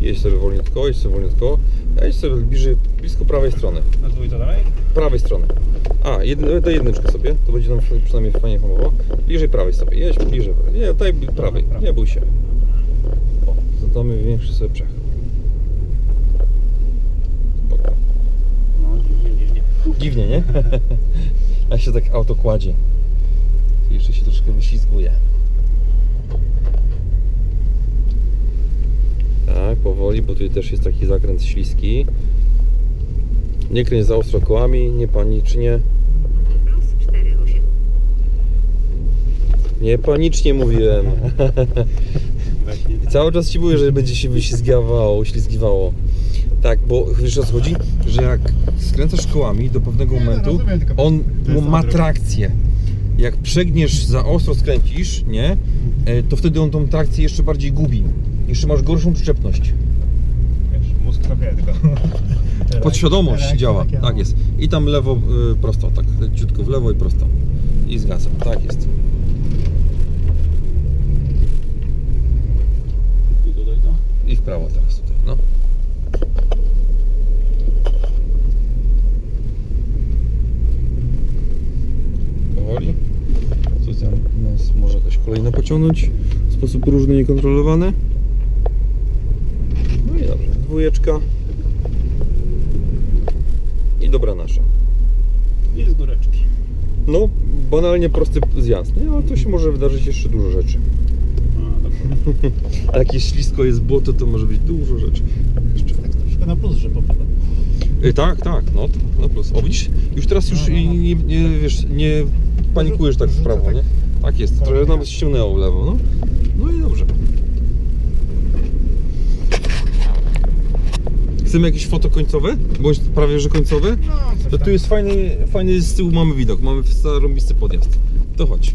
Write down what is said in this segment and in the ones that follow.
Jedź sobie wolniutko, jedź sobie wolniutko. A jedź sobie bliżej, blisko prawej strony. Na dwójce dalej? Prawej strony. A, jedn, daj jedyneczkę sobie, to będzie nam przynajmniej fajnie hamowało. Bliżej prawej sobie, jedź bliżej. Nie, daj prawej, nie bój się. O, zadamy większy sobie przech. Spoko. No, dziwnie, dziwnie. Dziwnie, nie? Jak się tak auto kładzie. Jeszcze się troszkę wyślizguje. Tak, powoli, bo tutaj też jest taki zakręt śliski. Nie kręć za ostro kołami, nie panicznie. Plus 48. Nie panicznie mówiłem. I cały czas ci mówię, że będzie się wyślizgiwało, ślizgiwało. Tak, bo wiesz o co chodzi? Że jak skręcasz kołami do pewnego no, momentu, on ma trakcję. Jak przegniesz za ostro skręcisz, nie? E, To wtedy on tą trakcję jeszcze bardziej gubi. Jeszcze masz gorszą przyczepność. Mózg tylko... Podświadomość Reakcja działa. Tak no. jest. I tam lewo, y, prosto, tak. Leciutko w lewo i prosto. I zgadzam. Tak jest. I tutaj to? I w prawo teraz tutaj, no. Powoli. Coś tam nas może jakaś kolejna pociągnąć w sposób różny, niekontrolowany. Dwójeczka. I dobra nasza. I z góreczki. No, banalnie prosty zjazd, nie? Ale tu się może wydarzyć jeszcze dużo rzeczy. A, jak ślisko, jest błoto, to może być dużo rzeczy. Jeszcze. Tak troszkę na plus, że popada. Y, tak, tak, no, to na plus. O widzisz, już teraz już No, no, no. nie, nie, wiesz, nie panikujesz tak w prawo, tak. nie? Tak jest, trochę nawet ściągnęło w lewo, no. No i dobrze. Chcemy jakieś foto końcowe? Bądź prawie, że końcowe? No, To tu jest fajny, fajny z tyłu mamy widok, mamy zarąbisty podjazd. To chodź.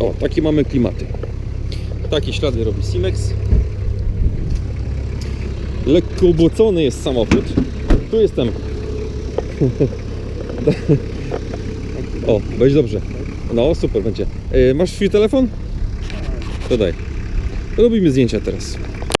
O, takie mamy klimaty. Takie ślady robi Simex. Lekko ubłocony jest samochód. Tu jestem. o, będzie dobrze. No, super będzie. E, masz swój telefon? To daj. Robimy zdjęcia teraz.